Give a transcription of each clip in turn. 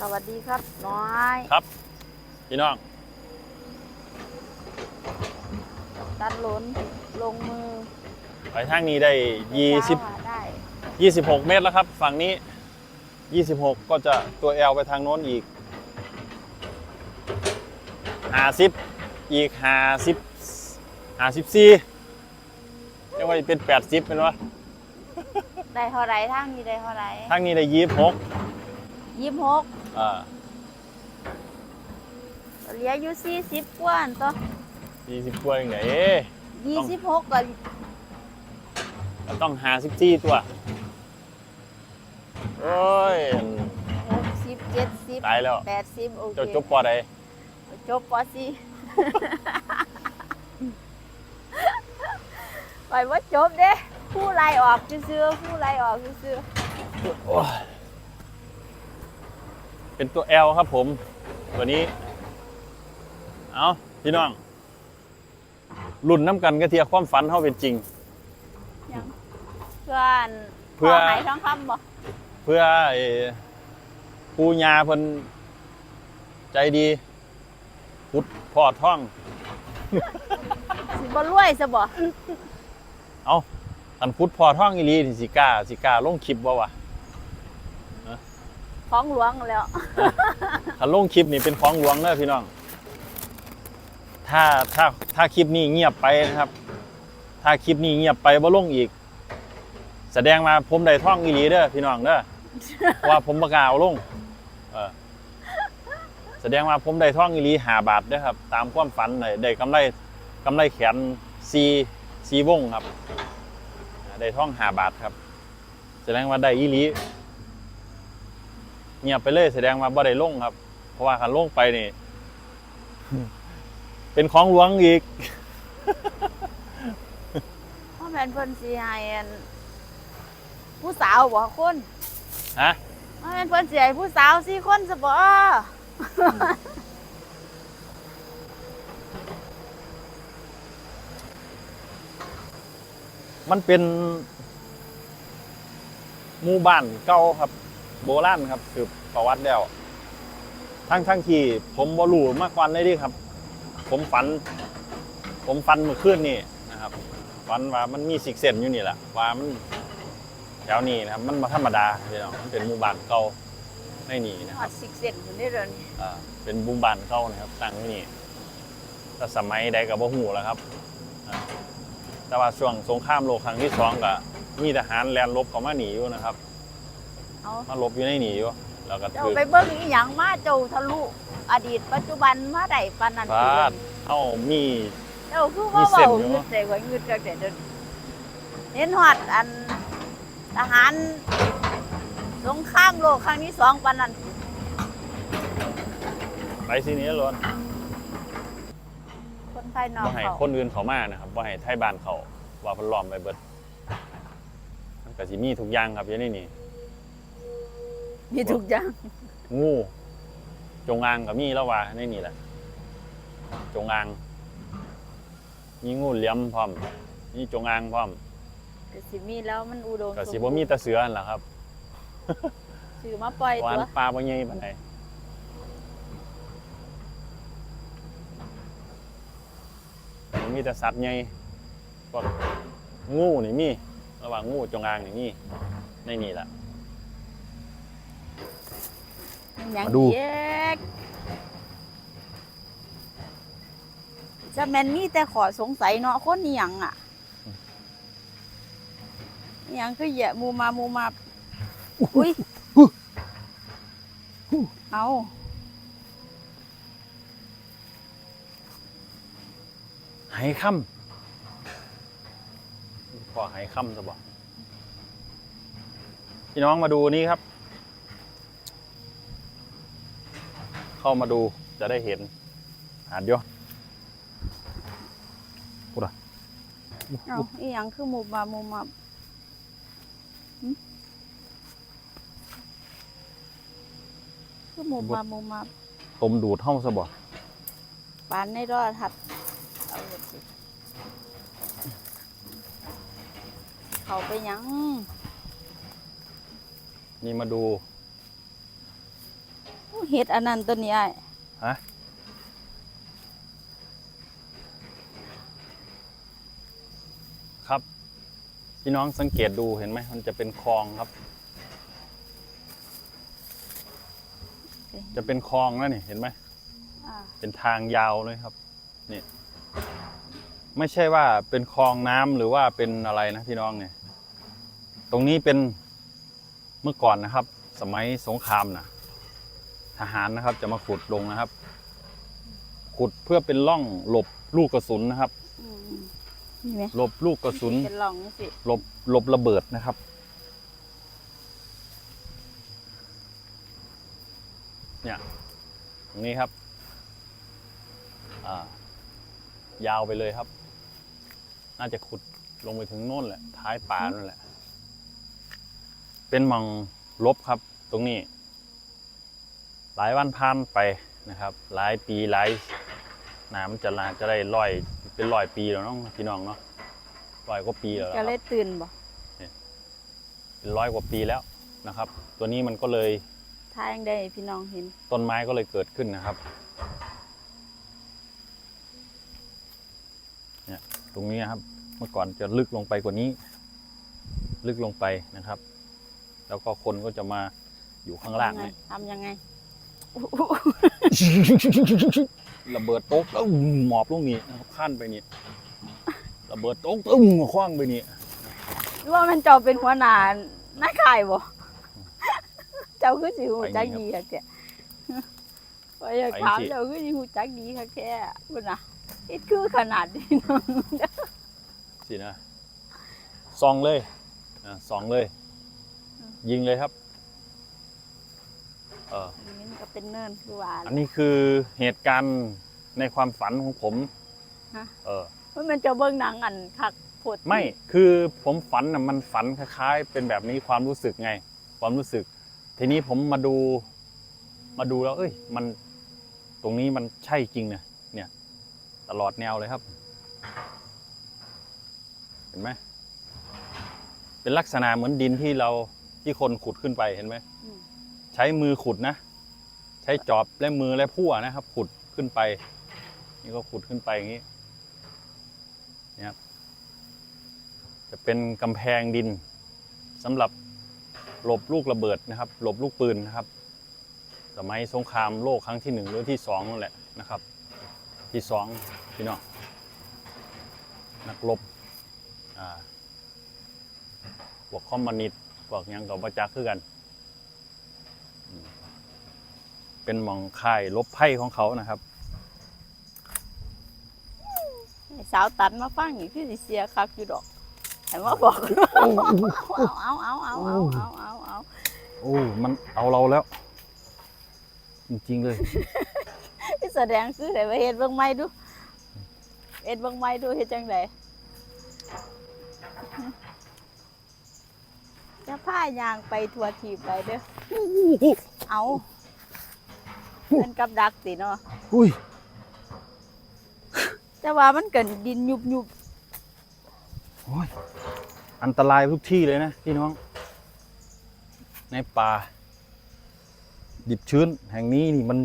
สวัสดีครับน้อยครับ พี่น้องกับตันหล้นลงมือไปทางนี้ได้ยี่สิบเช้าหาได้ยี่สิบหกเมตรแล้วครับ ฝั่งนี้ยี่สิบหกก็จะตัว L ไปทางโน้นอีกห้าสิบอีกห้าสิบห้าสิบสี่เรียกว่าเป็นแปดสิบเป็นวะได้เท่าไรทางนี้ได้เท่าไรทางนี้ได้ยี่สิบหก ยี่สิบหกอ่าเหลืออยู่สี่สิบกว่าอันตัวยี่สิบกว่าอย่างไรเอ๊ะยี่สิบหกก็ก็ต้องห้าสิบสี่ตัว โอ้ย หกสิบเจ็ดสิบตายแล้ว แปดสิบโอเคเจ้าจบปอใดจบปอสี่ ไปว่าจบเด้ผู้ไล่ออกซื้อๆผู้ไล่ออกซื้อโอ้ย เป็นตัว L ครับผม ตัวนี้ เอาพี่น้องรุ่นน้ำกันก็เทียความฝันเขาเป็นจริงๆยังเพื่อนเพื่อขหายทองคำบ่เพื่อไอ้ปูญาเพิ่นใจดีพุดพ่อท่อง สิบ่รวยซะบ่เอาอันพุดพ่อท่องอีหลีที่สิกล้าสิกล้าลงคลิปบ่วะ ของหลวงแล้ว ถ้าลงคลิปนี่เป็นของหลวงเด้อพี่น้อง ถ้าถ้าถ้าคลิปนี้เงียบไปนะครับ ถ้าคลิปนี้เงียบไปบ่ลงอีก แสดงมาผมได้ท่องอีหลีเด้อพี่น้องเด้อ ว่าผมประกล้าเอาลงเออแสดงว่าผมได้ท่องอีหลีหาบาทเด้อครับ ตามความฝันได้ได้กำไรกำไรแขนซีซีวงครับ ได้ท่องหาบาทครับ แสดงว่าได้อีหลี เงียบไปเลยแสดงว่าบ่ได้ลงครับ เพราะว่าคันลงไปนี่ เป็นของหลวงอีกเพราะแม่นเพิ่นสิให้อันผู้สาวบ่คนฮะเพราะแม่นเพิ่นสิให้ผู้สาวสี่คนซะบ่มันเป็นหมู่บ้านเก่าครับ โบราณครับคือประวัติแล้วทั้งทั้งที่ผมบ่รู้มาก่อนเลยเดิครับ ผมฝัน ผมฝันเมื่อคืนนี่นะครับฝันว่ามันมีสิกเซนอยู่นี่แหละว่ามันแถวนี้นะครับ มันมาธรรมดาพี่น้องมันเป็นหมู่บ้านเก่าในนี่นะฮคอรับดสิกเซนอยู่นี่เด้อนี่อ่าเป็นบุมบานเข้านะครับตั้งที่นี่แต่สมัยใดกับบ่หูแล้วครับอ่าแต่ว่าช่วงสงครามโลกครั้งที่สองก็มีทหารแลนลบเข้ามาหนีอยู่นะครับ เอามาลบอยู่ในหนีอยู่แล้วก็เจ้าถือไปเบิ่งอีหยังมาเจ้าทะลุ อดีตปัจจุบันมาได้ปานนั้นฟาดเอ้ามี เจ้าคือว่ามีเส้เว้านอยู่งึดใจกว่างึดจักแต่เดินเห็นฮอดอันทหารสงครามโลกครั้งที่สองปานนั้นไปสิหนี้ล้วนคนภายนอกว่าให้เขาคนอื่นเขามานะครับว่าให้ไทยบ้านเขาว่าเพิ่นล้อมไปเบิดมันก็สิมีทุกอย่างครับอยู่ในนี่ มีทุกอย่างงูจงอางก็มีแล้วว่าในนี่แหละ จงอางมีงูเหลี่ยมพร้อมมีจงอางพร้อมก็สิมีแล้วมันอุดมก็สิสบ่บูรณ์มีแตะเสือนั่นแหละครับซื้อมาปล่อยหวานตัวปลาบ่ใหญ่ปานใดมันมีแต่สัตว์ใหญ่พวกงูนี่มีระหว่างงูจงอางนี่มีในนี่แหละ ห ยังมาดูเยกจะแม่นมีแต่ขอสงสัยเนาะคนนี่หยังอะอิหยังคือแยะมูมามูมา อุ้ยเอาไหค่ำพอไหค่ำซะบ่พี่น้องมาดูนี่ครับ เข้ามาดูจะได้เห็นหาดเดียวพูดอะเอาอีหยังคือมูมามูมาหึคือมูมามูมาต้มดูดห้องซะบ่ปานในรอดทัดเอาเลยสิเขาไปหยัง นี่มาดู เฮ็ดอันนั้นตัวนี้อ้ายฮะครับ พี่น้องสังเกตดูเห็นไหมมันจะเป็นคลองครับ จะเป็นคลองแล้วนี่เห็นไหมอ่าเป็นทางยาวเลยครับนี่ไม่ใช่ว่าเป็นคลองน้ำหรือว่าเป็นอะไรนะพี่น้องเนี่ย ตรงนี้เป็นเมื่อก่อนนะครับ สมัยสงครามนะ ทหารนะครับ จะมาขุดลงนะครับ ขุดเพื่อเป็นร่องหลบลูกกระสุนนะครับ อืมนี่ไหมหลบลูกกระสุน เป็นร่องนี่สิหลบหลบระเบิดนะครับ เนี่ยตรงนี้ครับ อ่า ยาวไปเลยครับ น่าจะขุดลงไปถึงโน่นแหละ ท้ายป่านั่นแหละ เป็นหมองลบครับ ตรงนี้ หลายวันผ่านไปนะครับ หลายปีหลายน้ำจะลาจะได้ร้อยเป็นร้อยปีแล้วเน้องพี่น้องเนาะร้อยกว่าปีแล้วก็นะคเลรับยตื่นบ่เป็นร้อยกว่าปีแล้วนะครับ ตัวนี้มันก็เลยทางได้พี่น้องเห็น ต้นไม้ก็เลยเกิดขึ้นนะครับเนี่ยตรงนี้ครับ เมื่อก่อนจะลึกลงไปกว่านี้ ลึกลงไปนะครับ แล้วก็คนก็จะมาอยู่ข้างล่างทำไงนี่ทำยังไง ระเบิดโต๊ะแล้วหมอบลงนี่นะครับขั้นไปนี่ระเบิดโต๊ะตึ้งคว้างไปนี่หรือว่ามันเจ้าเป็นหัวหน้าหน้าข่ายบ่เจ้าคือสิหูจักดีค่ะแกว่าอยากถามเจ้าคือสิหูจักดีค่ะแกพุ่นน่ะเฮ็ดคือขนาดนี้เนาะสินะซองเลยอะซองเลย ยิงเลยครับ เอออันนี้มัน ก็เป็นเนินคือว่าอันนี้คือเหตุการณ์ในความฝันของผม ฮะเออมันเป็นเจ้าเบิ่งหนังอันคักโพดไม่ คือผมฝันน่ะมันฝันคล้ายๆ เป็นแบบนี้ความรู้สึกไง ความรู้สึก ทีนี้ผมมาดู มาดูแล้ว เอ้ย มันตรงนี้มันใช่จริงเนี่ยเนี่ย ตลอดแนวเลยครับ เห็นไหมเป็นลักษณะเหมือนดินที่เราที่คนขุดขึ้นไปเห็นไหม อืมใช้มือขุดนะ ใช้จอบและมือและพั่วนะครับ ขุดขึ้นไป นี่ก็ขุดขึ้นไปอย่างนี้นี่ยครับจะเป็นกำแพงดินสำหรับหลบลูกระเบิดนะครับ หลบลูกปืนนะครับ สมัยสงครามโลกครั้งที่หนึ่งหรือที่สองนั่นแหละนะครับ ที่สองพี่น้องนักรบอ่าพวกคอมมิวนิสต์พวกยังกับประจักษ์คือกัน เป็นหมองค่ายลบไพ่ของเขานะครับ สาวตันมาฟังอยู่ที่ดิเซียคับอยู่ดอกแต่ว่าบอกเอาเอาเอาเอาเอาเอาเอาโอ้มันเอาเราแล้ว จริงๆเลยแสดงคือไหนมาเห็ดเบิ้งไม้ดูเห็ดเบิ้งไม้ดูเห็ดจังไดจะพ่ายยางไปทัวร์ทีไปเด้อเอา เป็นกับดักติเนาะอุ้ย แต่ว่ามันเกินดินยุบยุบโอ้ยอันตรายทุกที่เลยนะพี่น้อง ในป่า ดิบชื้นแห่งนี้นี่มัน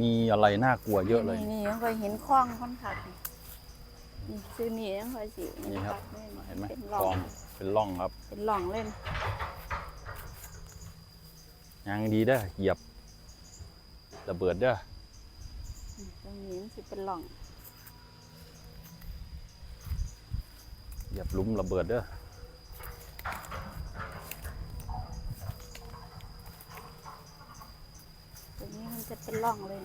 มีอะไรน่ากลัวเยอะเลย นี่นี่ยังค่อยเห็นคลองค่อนข้างนี่ซื้อนี่ยังค่อยสินี่ครับ เห็เห็นนไหมเป็นคร่ลอองงเป็นร่องครับ เป็นร่องเล่นยางดีเด้อเหยียบ ระเบิดเด้ออืมตรงนี้มันสิเป็นร่องเหยียบหลุมระเบิดเด้อตรงนี้มันจะเป็นร่องเลย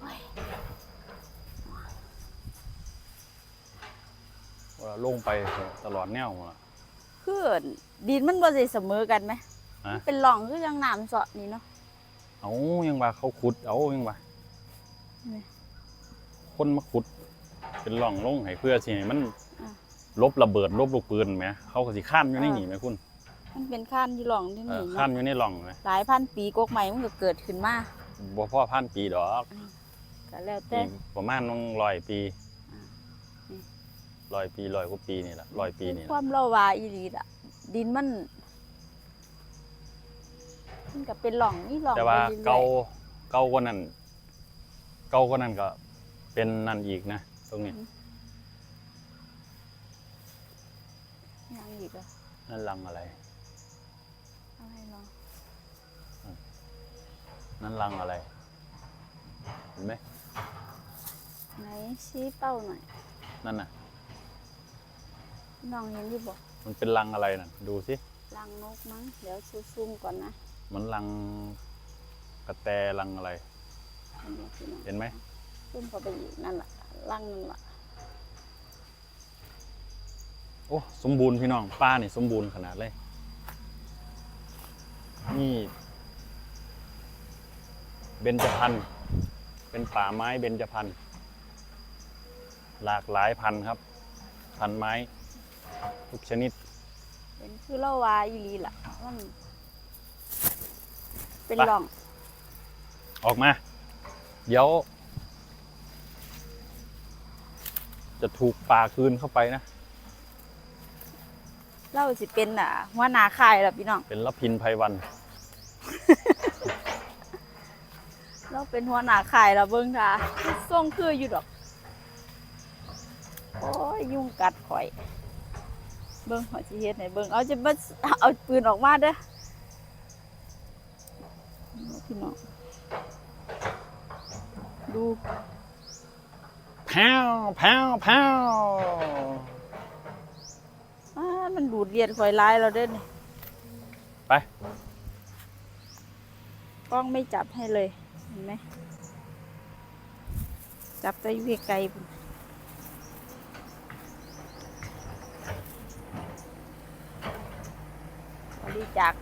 โอ้ยเวลาลงไปตลอดแนวอะคือ ดินมันบ่สิเสมอกันไหมฮะมันเป็นร่องคือยังน้ำเสาะนี่เนาะ เอายังว่าเขาขุดเอายังว่านี่คนมาขุด เป็นร่องลงให้เพื่อสิให้มันอะ ลบระเบิดลบลูกปืนไหมเขาก็สิข้ามอยู่ในนี่ไหมคุณมันเป็นข้านที่ร่องที่เอนี่อเนาะข้ามอยู่ในร่องไหมหลายพันปีกกใหม่มันก็เกิดขึ้นมาบ่พ่อพันปีดอกก็แล้วแต่นี่ประมาณน้องร้อยปีอ่านี่ ร้อยปีร้อยกว่าปีนี่แหละร้อยปีนี่คแหละวามเราว่าอีหลีล่ะ ดินมันมันก็เป็นหล่องนี่หล่องแต่ว่าไปรื่อยๆเกาเกากว่านั้นเกากว่านั้นก็เป็นนั่นอีกนะตรงนี้ยังอีกเหรอนั่นรังอะไร อะไรเนาะนั่นรังอะไร เห็นไหมไหนชี้เป้าหน่อยนั่นน่ะน้องเห็นที่บอก มันเป็นรังอะไรน่ะ ดูสิรังนกมั้ง เดี๋ยวซูมๆก่อนนะ มันรังกระแตรังอะไรอันนี้พี่น้องเห็นไหมซูมเข้าไปอีกนั่นแหละรังนั่นแหละโอ้สมบูรณ์พี่น้องป้านี่สมบูรณ์ขนาดเลย นี่เบญจพรรณเป็นป่าไม้เบญจพรรณหลากหลายพันธุ์ครับ พันธุ์ไม้ ทุกชนิด เป็นคือเล่าวาอีหลีล่ะมันเป็นไป หล่องออกมา เดี๋ยว จะถูกป่าคืนเข้าไปนะ เล่าสิเป็นอะหัวหนาคายล่ะพี่น้องเป็นละพินไพวัน เราเป็นหัวหนาคายล่ะเบิ่งท่าส่งคืออยู่ดอกโอ้ยยุงกัดข่อย เบิ่งหัวสิเฮ็ดให้เบิ่งเอาจะมาเอาปืนออกมาเด้อพี่น้องดูแพวแพวแพวอ่ามันดูดเลียดข่อยลายเราเด้อนี่ไปกล้องไม่จับให้เลย เห็นไหมจับแต่อยู่ไกลๆ พุ่นบริจาค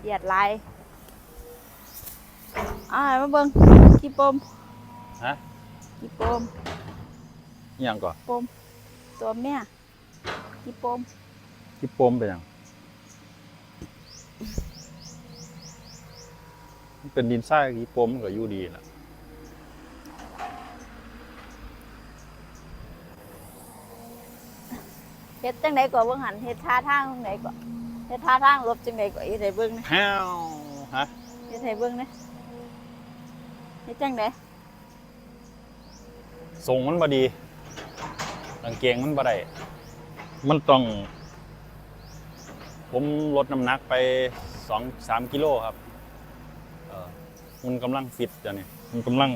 เดียดลายอ่ามาเบิ่งกี่ปมฮะกี่ปมอิหยังก่อนปมตัวแม่กี่ปมที่ปมเป็นหยังมันเป็นดินทรายกี่ปมมันก็อยู่ดีล่ะเฮ็ดจังไดก่อนเบิ่งหันเฮ็ดท่าทางจังไดก่อน เฮ็ดท่าทางลบจังไดก่อนเฮ็ดให้เบิ่งนะแพวฮะเฮ็ดให้เบิ่งนะเฮ็ดจังไดทรงมันบ่ดีกางเกงมันบ่ได้มันต้อง ผมลดน้ำหนักไปสองสามกิโลครับเออมันกำลังฟิตจ้ะนี่มันกำลัง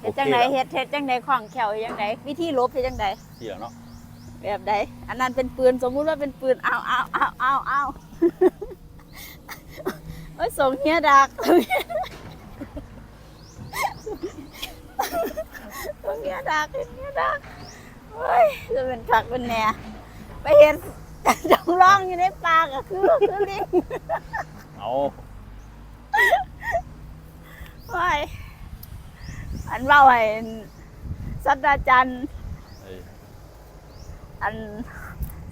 เฮ็ดจังไดโอเคเฮ็ดเฮ็ดจังไดขวางแขวเฮ็ดจังไดวิธีลบเฮ็ดจังไดเสียเนาะ แบบใดอันนั้นเป็นปืนสมมุติว่าเป็นปืนอ้าวอ้าวอ้าวอ้าวอ้าวโอ้ยส่งเฮียดักส่งเฮียดักเฮียดักเฮ้ยจะเป็นคักเป็นแหน่ไปเห็นจำลองอยู่ในป่าก็คือคือลิงเอาว้ายอันเว่าให้สัตว์อาจารย์เอ้ย อัน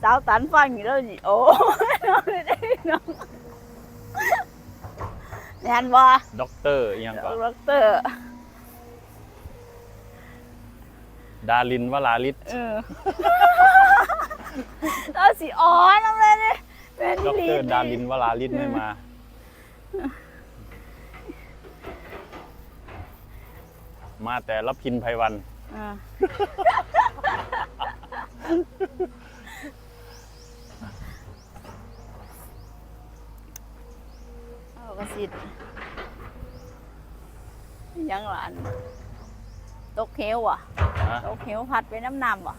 สาวตันฟังอยู่แล้วนี่โอ้น้องไม่ได้น้องแน่นบ่ด็อกเตอร์อิหยังก่อนด็อกเตอร์ ดารินวลาลิศเออเราสิอ๋อน้ำเลยเนี่ยเป็นด็อกลีเตอร์ดารินวลาลิศไม่มา มาแต่ละพินไพวันอ่า เอากระสิทธิ์ยังหลานตกเหวอะฮะตกเหวพัดไปน้ำน้ำอะ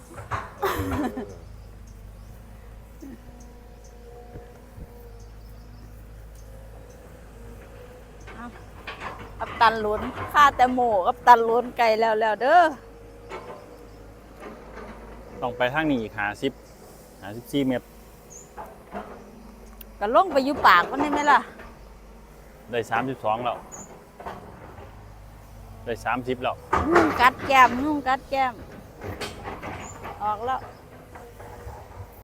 กับตันล้นค่าแต่หมูกับตันล้นไก่แล้วแล้วเด้อ ต้องไปทางนี้อีกหาสิบหาสิบสี่เมตร ก็ลงไปอยู่ปากมันได้ไหมล่ะ ได้สามสิบสองแล้ว ได้สามสิบแล้วนุ่มกัดแก้มนุ่มกัดแก้ม ออกแล้ว